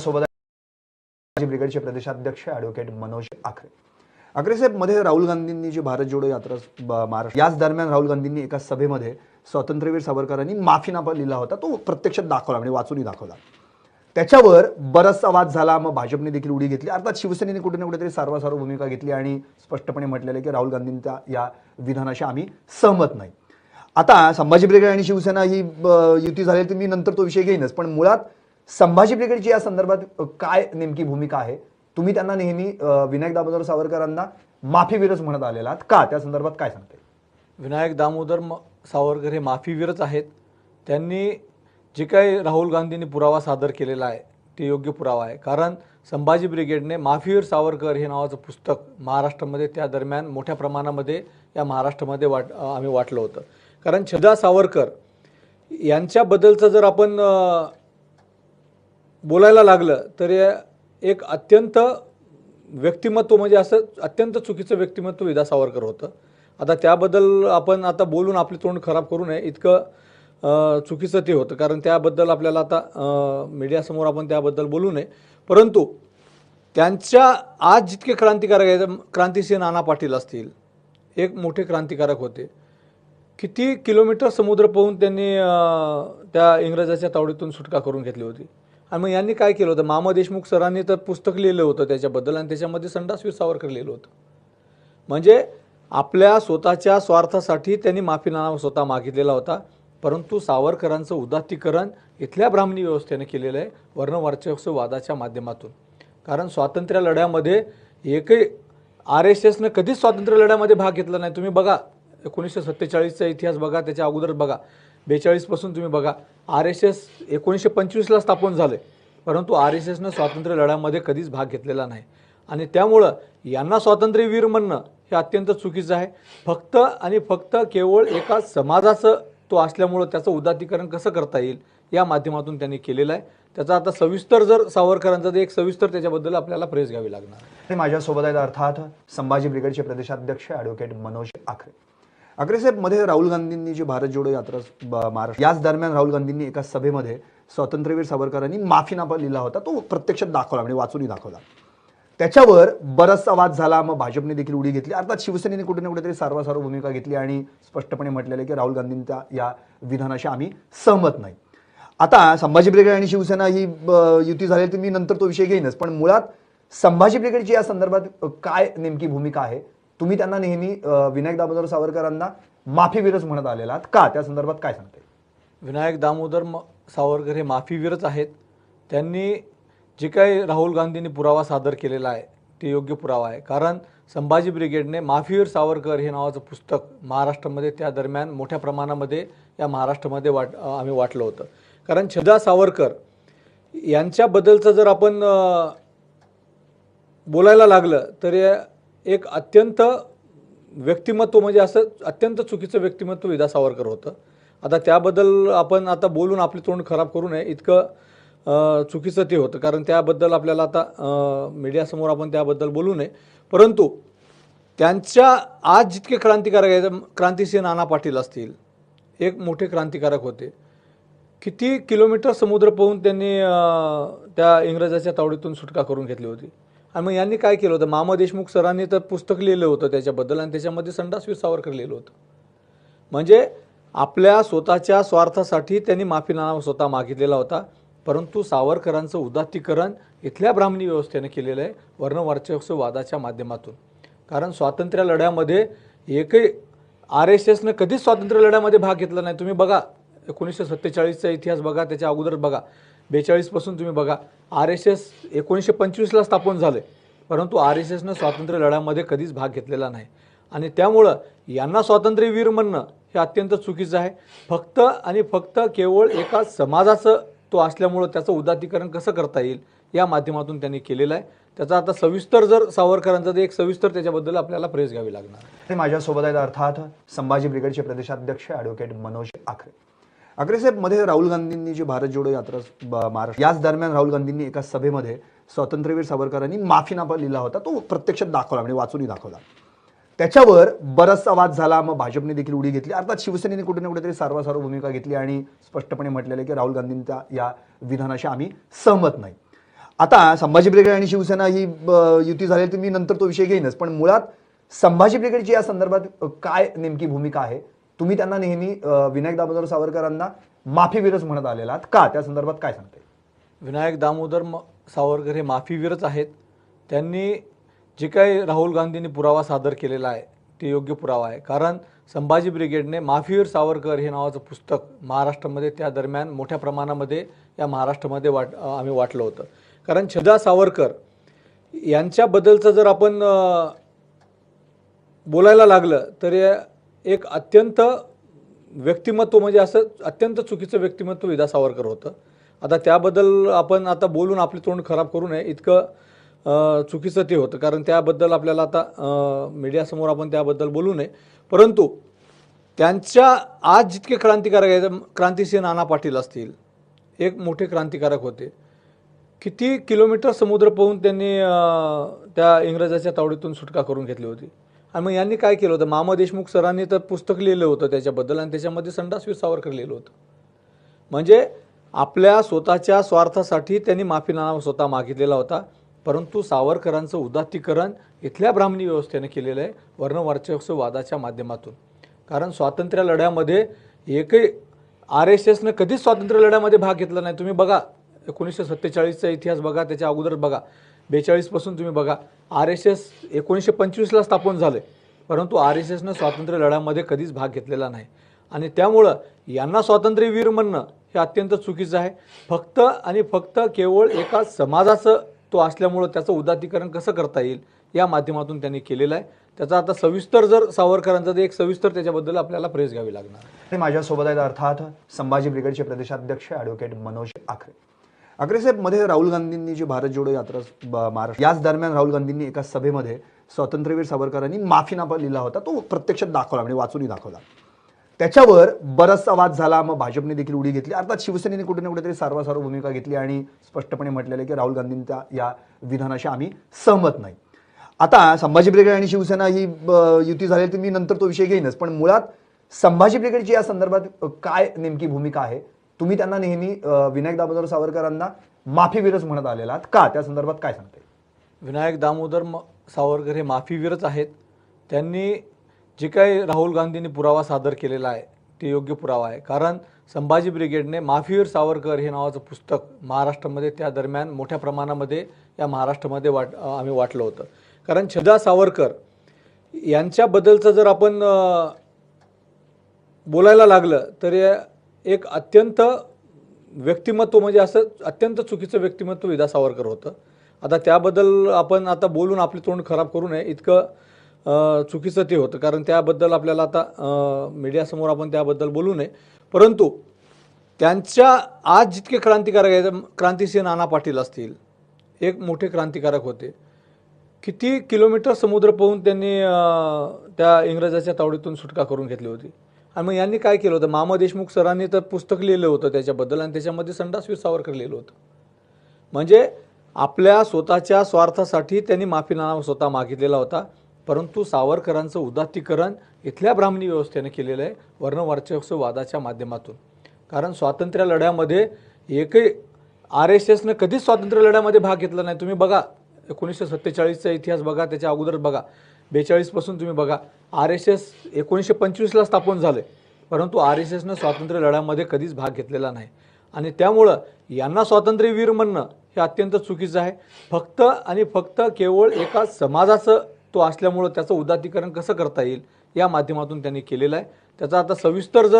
सोबत ब्रिगेडचे प्रदेशाध्यक्ष ॲडव्होकेट मनोज आखरे. आखरे साहेबमध्ये राहुल गांधींनी जी भारत जोडो यात्रा महाराष्ट्र याच दरम्यान राहुल गांधींनी एका सभेमध्ये स्वातंत्र्यवीर सावरकरांनी माफीनामा लिहिला होता तो प्रत्यक्षात दाखवला म्हणजे वाचूनही दाखवला. त्याच्यावर बराचसा वाद झाला मग भाजपने देखील उडी घेतली अर्थात शिवसेनेने कुठे ना कुठेतरी सर्वसार्व भूमिका घेतली आणि स्पष्टपणे म्हटलेलं की राहुल गांधींच्या या विधानाशी आम्ही सहमत नाही. आता संभाजी ब्रिगेड आणि शिवसेना ही युती झाली तर मी नंतर तो विषय घेईनच पण मुळात संभाजी ब्रिगेडची या संदर्भात काय नेमकी भूमिका आहे? तुम्ही त्यांना नेहमी विनायक दामोदर सावरकरांना माफीवीरच म्हणत आलेला आहात. का? त्या संदर्भात काय सांगते विनायक दामोदर म- सावरकर हे माफीवीरच आहेत. त्यांनी जे काही राहुल गांधींनी पुरावा सादर केलेला आहे ते योग्य पुरावा आहे. कारण संभाजी ब्रिगेडने माफीवीर सावरकर हे नावाचं पुस्तक महाराष्ट्रामध्ये त्या दरम्यान मोठ्या प्रमाणामध्ये या महाराष्ट्रामध्ये वाट आम्ही वाटलं होतं. कारण छदा सावरकर यांच्याबद्दलचं जर आपण बोलायला लागलं तर एक अत्यंत व्यक्तिमत्व म्हणजे असं अत्यंत चुकीचं व्यक्तिमत्व विदा सावरकर होतं. आता त्याबद्दल आपण आता बोलून आपले तोंड खराब करू नये. इतकं चुकीचं ते होतं. कारण त्याबद्दल आपल्याला आता मीडियासमोर आपण त्याबद्दल बोलू नये. परंतु त्यांच्या आज जितके क्रांतिकारक आहेत क्रांतिसिंह नाना पाटील असतील एक मोठे क्रांतिकारक होते. किती किलोमीटर समुद्र पाहून त्यांनी त्या इंग्रजाच्या तावडीतून सुटका करून घेतली होती. आणि मग यांनी काय केलं होतं? मामा देशमुख सरांनी तर पुस्तक लिहिलं होतं त्याच्याबद्दल आणि त्याच्यामध्ये संडासवीर सावरकर लिहिलं होतं. म्हणजे आपल्या स्वतःच्या स्वार्थासाठी त्यांनी माफीनामा स्वतः मागितलेला होता. परंतु सावरकरांचं उदात्तीकरण इथल्या ब्राह्मणी व्यवस्थेने केलेलं आहे वर्णवर्चस्व वादाच्या माध्यमातून. कारण स्वातंत्र्य लढ्यामध्ये एकही आर एस एसनं कधीच स्वातंत्र्य लढ्यामध्ये भाग घेतला नाही. तुम्ही बघा एकोणीसशे सत्तेचाळीसचा इतिहास बघा त्याच्या अगोदर बघा. बेचाळीसपासून तुम्ही बघा आर एस एस एकोणीसशे पंचवीसला स्थापन झाले परंतु आर एस एसनं स्वातंत्र्य लढ्यामध्ये कधीच भाग घेतलेला नाही. आणि त्यामुळं यांना स्वातंत्र्यवीर म्हणणं हे अत्यंत चुकीचं आहे. फक्त आणि फक्त केवळ एका समाजाचं तो असल्यामुळं त्याचं उदात्तीकरण कसं करता येईल या माध्यमातून त्यांनी केलेलं आहे. त्याचा आता सविस्तर जर सावरकरांचा एक सविस्तर त्याच्याबद्दल आपल्याला प्रेस घ्यावी लागणार. आणि माझ्यासोबत आहेत अर्थात संभाजी ब्रिगेडचे प्रदेशाध्यक्ष ॲडव्होकेट मनोज आखरे. आखरे राहुल गांधींनी जी भारत जोडो यात्रा महाराष्ट्र याच दरम्यान राहुल गांधींनी एका सभेमध्ये स्वातंत्र्यवीर सावरकरांनी माफीनामा लिहिला होता तो प्रत्यक्षात दाखवला म्हणजे वाचूनही दाखवला. त्याच्यावर बराचसा वाद झाला मग भाजपने देखील उडी घेतली. अर्थात शिवसेनेने कुठे ना कुठेतरी सर्वसार्व भूमिका घेतली आणि स्पष्टपणे म्हटलेलं की राहुल गांधींच्या या विधानाशी आम्ही सहमत नाही. आता संभाजी ब्रिगेड आणि शिवसेना ही युती झाली तर मी नंतर तो विषय घेईनच. पण मुळात संभाजी ब्रिगेडची या संदर्भात काय नेमकी भूमिका आहे तुम्ही त्यांना नेहमी विनायक दामोदर सावरकरांना माफीवीरच म्हणत आलेला आहात. का? त्या संदर्भात काय सांगते विनायक दामोदर म सावरकर हे माफीवीरच आहेत. त्यांनी जे काही राहुल गांधींनी पुरावा सादर केलेला आहे ते योग्य पुरावा आहे. कारण संभाजी ब्रिगेडने माफीवीर सावरकर हे नावाचं पुस्तक महाराष्ट्रामध्ये त्या दरम्यान मोठ्या प्रमाणामध्ये या महाराष्ट्रामध्ये वाट आम्ही वाटलं होतं. कारण छदा सावरकर यांच्याबद्दलचं जर आपण बोलायला लागलं तर एक अत्यंत व्यक्तिमत्व म्हणजे असं अत्यंत चुकीचं व्यक्तिमत्व विदा सावरकर होतं. आता त्याबद्दल आपण आता बोलून आपले तोंड खराब करू नये. इतकं चुकीचं ते होतं. कारण त्याबद्दल आपल्याला आता मीडियासमोर आपण त्याबद्दल बोलू नये. परंतु त्यांच्या आज जितके क्रांतिकारक आहेत क्रांतिसिंह नाना पाटील असतील एक मोठे क्रांतिकारक होते. किती किलोमीटर समुद्र पाहून त्यांनी त्या इंग्रजाच्या तावडीतून सुटका करून घेतली होती. आणि मग यांनी काय केलं होतं? मामा देशमुख सरांनी तर पुस्तक लिहिलं होतं त्याच्याबद्दल आणि त्याच्यामध्ये संडासवीर सावरकर लिहिलं होतं. म्हणजे आपल्या स्वतःच्या स्वार्थासाठी त्यांनी माफीनामा स्वतः मागितलेला होता. परंतु सावरकरांचं उदात्तीकरण इथल्या ब्राह्मणी व्यवस्थेने केलेलं आहे वर्णवर्चस्व वादाच्या माध्यमातून. कारण स्वातंत्र्य लढ्यामध्ये एकही आर एस एसनं कधीच स्वातंत्र्य लढ्यामध्ये भाग घेतला नाही. तुम्ही बघा एकोणीसशे सत्तेचाळीसचा इतिहास बघा त्याच्या अगोदर बघा. बेचाळीसपासून तुम्ही बघा आर एस एस एकोणीसशे पंचवीसला स्थापन झालं आहे परंतु आर एस एसनं स्वातंत्र्य लढ्यामध्ये कधीच भाग घेतलेला नाही. आणि त्यामुळं यांना स्वातंत्र्यवीर म्हणणं हे अत्यंत चुकीचं आहे. फक्त आणि फक्त केवळ एका समाजाचं तो असल्यामुळं त्याचं उदात्तीकरण कसं करता येईल या माध्यमातून त्यांनी केलेलं आहे. त्याचा आता सविस्तर जर सावरकरांचा तर एक सविस्तर त्याच्याबद्दल आपल्याला प्रेस घ्यावी लागणार. आणि माझ्यासोबत आहेत अर्थात संभाजी ब्रिगेडचे प्रदेशाध्यक्ष ॲडव्होकेट मनोज आखरे. आखरे मध्ये राहुल गांधींनी जी भारत जोडो यात्रा महाराष्ट्र याच दरम्यान राहुल गांधींनी एका सभेमध्ये स्वातंत्र्यवीर सावरकरांनी माफीनामा लिहिला होता. तो प्रत्यक्षात दाखवला म्हणजे वाचूनही दाखवला. त्याच्यावर बराचसा वाद झाला. मग भाजपने देखील उडी घेतली. अर्थात शिवसेनेने कुठे ना कुठेतरी सर्वसार्व भूमिका घेतली आणि स्पष्टपणे म्हटलेलं की राहुल गांधींच्या या विधानाशी आम्ही सहमत नाही. आता संभाजी ब्रिगेड आणि शिवसेना ही युती झाली तर मी नंतर तो विषय घेईनच. पण मुळात संभाजी ब्रिगेडची या संदर्भात काय नेमकी भूमिका आहे? तुम्ही त्यांना नेहमी विनायक दामोदर सावरकरांना माफीवीरच म्हणत आलेला आहात. का? त्या संदर्भात काय सांगते विनायक दामोदर म सावरकर हे माफीवीरच आहेत. त्यांनी जे काही राहुल गांधींनी पुरावा सादर केलेला आहे ते योग्य पुरावा आहे. कारण संभाजी ब्रिगेडने माफीवीर सावरकर हे नावाचं पुस्तक महाराष्ट्रामध्ये त्या दरम्यान मोठ्या प्रमाणामध्ये या महाराष्ट्रामध्ये वाट आम्ही वाटलं होतं. कारण छदा सावरकर यांच्याबद्दलचं जर आपण बोलायला लागलं तर एक अत्यंत व्यक्तिमत्व म्हणजे असं अत्यंत चुकीचं व्यक्तिमत्व विदा सावरकर होतं. आता त्याबद्दल आपण आता बोलून आपले तोंड खराब करू नये. इतकं चुकीचं ते होतं. कारण त्याबद्दल आपल्याला आता मीडियासमोर आपण त्याबद्दल बोलू नये. परंतु त्यांच्या आज जितके क्रांतिकारक आहेत क्रांतिसिंह नाना पाटील असतील एक मोठे क्रांतिकारक होते. किती किलोमीटर समुद्र पाहून त्यांनी त्या इंग्रजाच्या तावडीतून सुटका करून घेतली होती. आणि मग यांनी काय केलं होतं? मामा देशमुख सरांनी तर पुस्तक लिहिलं होतं त्याच्याबद्दल आणि त्याच्यामध्ये संडासवीर सावरकर लिहिलं होतं. म्हणजे आपल्या स्वतःच्या स्वार्थासाठी त्यांनी माफीनामा स्वतः मागितलेला होता. परंतु सावरकरांचं उदात्तीकरण इथल्या ब्राह्मणी व्यवस्थेने केलेलं आहे वर्णवर्चस्व वादाच्या माध्यमातून. कारण स्वातंत्र्य लढ्यामध्ये एकही आर एस एसनं कधीच स्वातंत्र्य लढ्यामध्ये भाग घेतला नाही. तुम्ही बघा एकोणीसशे सत्तेचाळीसचा इतिहास बघा त्याच्या अगोदर बघा. बेचाळीसपासून तुम्ही बघा आर एस एस एकोणीसशे पंचवीसला स्थापन झालं आहे परंतु आर एस एसनं स्वातंत्र्य लढ्यामध्ये कधीच भाग घेतलेला नाही. आणि त्यामुळं यांना स्वातंत्र्यवीर म्हणणं हे अत्यंत चुकीचं आहे. फक्त आणि फक्त केवळ एका समाजाचं तो असल्यामुळं त्याचं उदात्तीकरण कसं करता येईल या माध्यमातून त्यांनी केलेलं आहे. त्याचा आता सविस्तर जर सावरकरांचा एक सविस्तर त्याच्याबद्दल आपल्याला प्रेस घ्यावी लागणार. आणि माझ्यासोबत आहेत अर्थात संभाजी ब्रिगेडचे प्रदेशाध्यक्ष ॲडव्होकेट मनोज आखरे. आखरे मध्ये राहुल गांधींनी जी भारत जोडो यात्रा महाराष्ट्र याच दरम्यान राहुल गांधींनी एका सभेमध्ये स्वातंत्र्यवीर सावरकरांनी माफीनामा लिहिला होता तो प्रत्यक्षात दाखवला म्हणजे वाचूनही दाखवला. त्याच्यावर बराचसा वाद झाला मग भाजपने देखील उडी घेतली. अर्थात शिवसेनेने कुठे ना कुठेतरी सर्वसार्व भूमिका घेतली आणि स्पष्टपणे म्हटलेलं की राहुल गांधींच्या या विधानाशी आम्ही सहमत नाही. आता संभाजी ब्रिगेड आणि शिवसेना ही युती झाली तर मी नंतर तो विषय घेईनच. पण मुळात संभाजी ब्रिगेडची या संदर्भात काय नेमकी भूमिका आहे तुम्ही त्यांना नेहमी विनायक दामोदर सावरकरांना माफीवीरच म्हणत आलेला आहात. का? त्या संदर्भात काय सांगते विनायक दामोदर म सावरकर हे माफीवीरच आहेत. त्यांनी जे काही राहुल गांधींनी पुरावा सादर केलेला आहे ते योग्य पुरावा आहे. कारण संभाजी ब्रिगेडने माफीवीर सावरकर हे नावाचं पुस्तक महाराष्ट्रामध्ये त्या दरम्यान मोठ्या प्रमाणामध्ये या महाराष्ट्रामध्ये वाट आम्ही वाटलं होतं. कारण छदा सावरकर यांच्याबद्दलचं जर आपण बोलायला लागलं तर एक अत्यंत व्यक्तिमत्व म्हणजे असं अत्यंत चुकीचं व्यक्तिमत्व विदा सावरकर होतं. आता त्याबद्दल आपण आता बोलून आपले तोंड खराब करू नये. इतकं चुकीचं ते होतं. कारण त्याबद्दल आपल्याला आता मीडियासमोर आपण त्याबद्दल बोलू नये. परंतु त्यांच्या आज जितके क्रांतिकारक आहेत क्रांतिसिंह नाना पाटील असतील एक मोठे क्रांतिकारक होते. किती किलोमीटर समुद्र पाहून त्यांनी त्या इंग्रजाच्या तावडीतून सुटका करून घेतली होती. आणि मग यांनी काय केलं होतं? मामा देशमुख सरांनी तर पुस्तक लिहिलं होतं त्याच्याबद्दल आणि त्याच्यामध्ये संडासवीर सावरकर लिहिलं होतं. म्हणजे आपल्या स्वतःच्या स्वार्थासाठी त्यांनी माफीनामा स्वतः मागितलेला होता. परंतु सावरकरांचं उदात्तीकरण इथल्या ब्राह्मणी व्यवस्थेने केलेलं आहे वर्णवर्चस्व वादाच्या माध्यमातून. कारण स्वातंत्र्य लढ्यामध्ये एकही आर एस एसनं कधीच स्वातंत्र्य लढ्यामध्ये भाग घेतला नाही. तुम्ही बघा एकोणीसशे सत्तेचाळीसचा इतिहास बघा त्याच्या अगोदर बघा. बेचाळीसपासून तुम्ही बघा आर एस एस एकोणीसशे पंचवीसला स्थापन झाले परंतु आर एस एसनं स्वातंत्र्य लढ्यामध्ये कधीच भाग घेतलेला नाही. आणि त्यामुळं यांना स्वातंत्र्यवीर म्हणणं हे अत्यंत चुकीचं आहे. फक्त आणि फक्त केवळ एका समाजाचं तो असल्यामुळं त्याचं उदात्तीकरण कसं करता येईल या माध्यमातून त्यांनी केलेलं आहे. त्याचा आता सविस्तर जर